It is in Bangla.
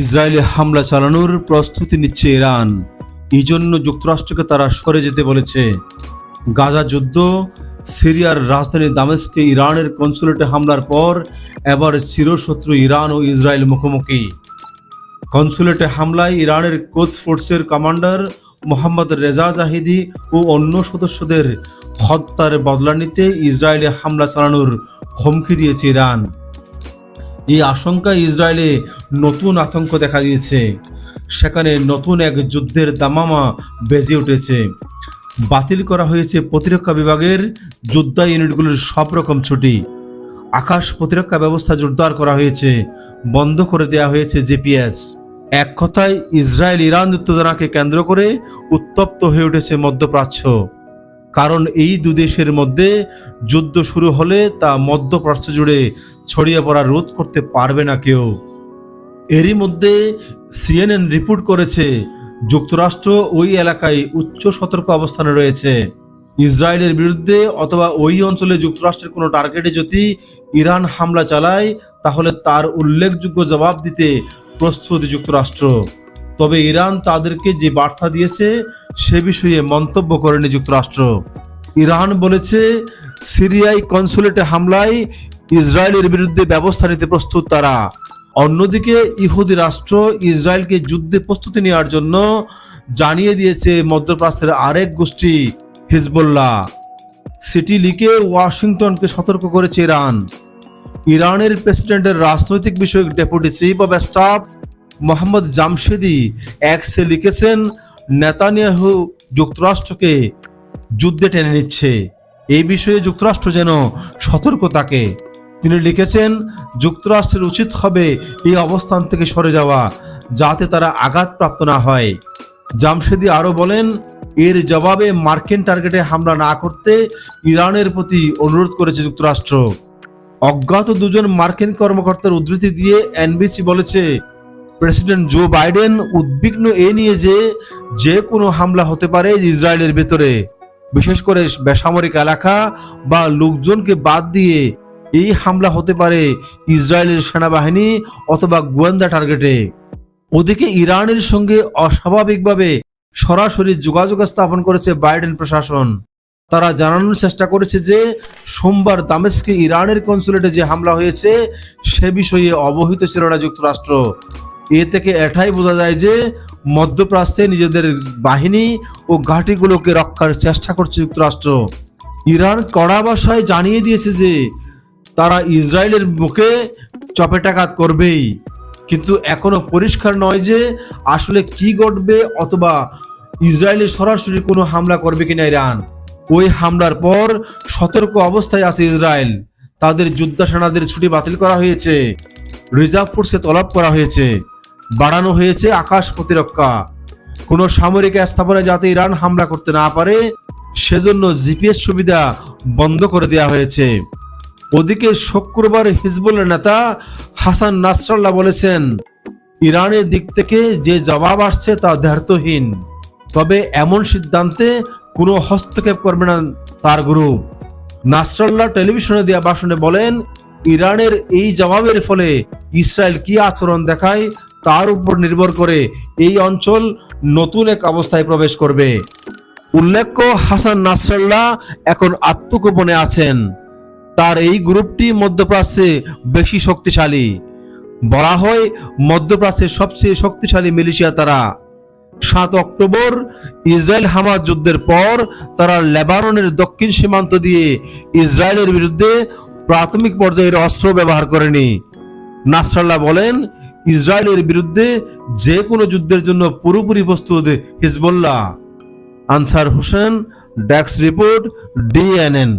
ইসরায়েলে হামলা চালানোর প্রস্তুতি নিচ্ছে ইরান। এই জন্য যুক্তরাষ্ট্রকে তারা সরে যেতে বলেছে। গাজা যুদ্ধ, সিরিয়ার রাজধানী দামেস্কে ইরানের কনসুলেটে হামলার পর এবার চিরশত্রু ইরান ও ইসরায়েল মুখোমুখি। কনসুলেটে হামলায় ইরানের কোচ ফোর্সের কমান্ডার মোহাম্মদ রেজা জাহিদি ও অন্য সদস্যদের হত্যার বদলা নিতে ইসরায়েলে হামলা চালানোর হুমকি দিয়েছে ইরান। এই আশঙ্কায় ইসরায়েলে নতুন আতঙ্ক দেখা দিয়েছে। সেখানে নতুন এক যুদ্ধের দামামা বেজে উঠেছে। বাতিল করা হয়েছে প্রতিরক্ষা বিভাগের যোদ্ধা ইউনিটগুলোর সব রকম ছুটি। আকাশ প্রতিরক্ষা ব্যবস্থা জোরদার করা হয়েছে। বন্ধ করে দেওয়া হয়েছে জিপিএস। এক কথায়, ইসরায়েল ইরান উত্তেজনাকে কেন্দ্র করে উত্তপ্ত হয়ে উঠেছে মধ্যপ্রাচ্য। কারণ এই দু দেশের মধ্যে যুদ্ধ শুরু হলে তা মধ্যপ্রাচ্য জুড়ে ছড়িয়ে পড়া রোধ করতে পারবে না কেউ। এরই মধ্যে সিএনএন রিপোর্ট করেছে, যুক্তরাষ্ট্র ওই এলাকায় উচ্চ সতর্ক অবস্থানে রয়েছে। ইসরায়েলের বিরুদ্ধে অথবা ওই অঞ্চলে যুক্তরাষ্ট্রের কোনো টার্গেটে যদি ইরান হামলা চালায়, তাহলে তার উল্লেখযোগ্য জবাব দিতে প্রস্তুত যুক্তরাষ্ট্র। তবে ইরান তাদেরকে যে বার্তা দিয়েছে, সে বিষয়ে মন্তব্য করেনি যুক্তরাষ্ট্র। ইরান বলেছে, সিরিয়ায় কনসুলেটে হামলায় ইসরায়েলের বিরুদ্ধে ব্যবস্থা নিতে প্রস্তুত তারা। অন্যদিকে, ইহুদি রাষ্ট্র ইসরায়েলকে যুদ্ধে প্রস্তুতি নেওয়ার জন্য জানিয়ে দিয়েছে মধ্যপ্রাচ্যের আরেক গোষ্ঠী, হিজবুল্লাহ। সিটি লিকে ওয়াশিংটনকে সতর্ক করেছে ইরান। ইরানের প্রেসিডেন্টের রাজনৈতিক বিষয়ক deputy chief of staff Mohammad Jamshidi এক্সে লিখেছেন, নেতানিয়াহু যুক্তরাষ্ট্রকে যুদ্ধে টেনে নিচ্ছে। এই বিষয়ে যুক্তরাষ্ট্র যেন সতর্ক থাকে। তিনি লিখেছেন, যুক্তরাষ্ট্রের উচিত হবে এই অবস্থান থেকে সরে যাওয়া, যাতে তারা আঘাতপ্রাপ্ত না হয়। জামশেদি আরও বলেন, এর জবাবে মার্কিন টার্গেটে হামলা না করতে ইরানের প্রতি অনুরোধ করেছে যুক্তরাষ্ট্র। অজ্ঞাত দুজন মার্কিন কর্মকর্তার উদ্ধৃতি দিয়ে এনবিসি বলেছে প্রেসিডেন্ট জো বাইডেন উদ্বিগ্ন এ নিয়ে যে যে কোনো হামলা হতে পারে ইসরায়েলের ভেতরে। বিশেষ করে বেসামরিক এলাকা বা লোকজনকে বাদ দিয়ে এই হামলা হতে পারে ইসরায়েলের সেনাবাহিনী অথবা গোয়েন্দা টার্গেটে। ওদিকে ইরানের সঙ্গে অস্বাভাবিকভাবে সরাসরি যোগাযোগ স্থাপন করেছে বাইডেন প্রশাসন। তারা জানানোর চেষ্টা করেছে যে সোমবার দামেস্কে ইরানের কনসুলেটে যে হামলা হয়েছে, সে বিষয়ে অবহিত ছিল না যুক্তরাষ্ট্র। এ থেকে এটাই বোঝা যায় যে মধ্যপ্রাচ্যে নিজেদের বাহিনী ও ঘাঁটিগুলোকে রক্ষার চেষ্টা করছে যুক্তরাষ্ট্র। ইরান কড়া ভাষায় জানিয়ে দিয়েছে যে তারা ইসরায়েলের মুখে চপেটাঘাত করবেই। কিন্তু এখনও পরিষ্কার নয় যে আসলে কি ঘটবে অথবা ইসরায়েলে সরাসরি কোনো হামলা করবে কিনা ইরান। ওই হামলার পর সতর্ক অবস্থায় আছে ইসরায়েল। তাদের যোদ্ধা সেনাদের ছুটি বাতিল করা হয়েছে। রিজার্ভ ফোর্সকে তলব করা হয়েছে। বাড়ানো হয়েছে আকাশ প্রতিরক্ষা। কোনো সামরিক স্থাপনায় যাতে ইরান হামলা করতে না পারে, সেজন্য জিপিএস সুবিধা বন্ধ করে দেওয়া হয়েছে। ওদিকে শুক্রবার হিজবুলের নেতা হাসান নাসরাল্লাহ বলেছেন, ইরানের দিক থেকে যে জবাব আসছে তা দ্ব্যর্থহীন তবে এমন সিদ্ধান্তে কোনো হস্তক্ষেপ করবে না তার গ্রুপ নাসরাল্লাহ টেলিভিশনে দেওয়া ভাষণে বলেন, ইরানের এই জবাবের ফলে ইসরায়েল কি আচরণ দেখায় তার উপর নির্ভর করে এই অঞ্চল নতুন এক অবস্থায় প্রবেশ করবে। উল্লেখ্য, হাসান নাসরাল্লাহ এখন আত্মগোপনে আছেন। তার এই গ্রুপটি মধ্যপ্রাচ্যে বেশি শক্তিশালী। বলা হয়, মধ্যপ্রাচ্যের সবচেয়ে শক্তিশালী মিলিশিয়া তারা। সাত অক্টোবর, ইসরায়েল হামাজ যুদ্ধের পর তারা লেবাননের দক্ষিণ সীমান্ত দিয়ে ইসরায়েলের বিরুদ্ধে প্রাথমিক পর্যায়ের অস্ত্র ব্যবহার করেনি। নাসরাল্লাহ বলেন ইসরায়েলের বিরুদ্ধে যে কোনো যুদ্ধের জন্য পুরোপুরি প্রস্তুত হিজবুল্লাহ। আনসার হোসেন ড্যাক্স রিপোর্ট ডিএনএন।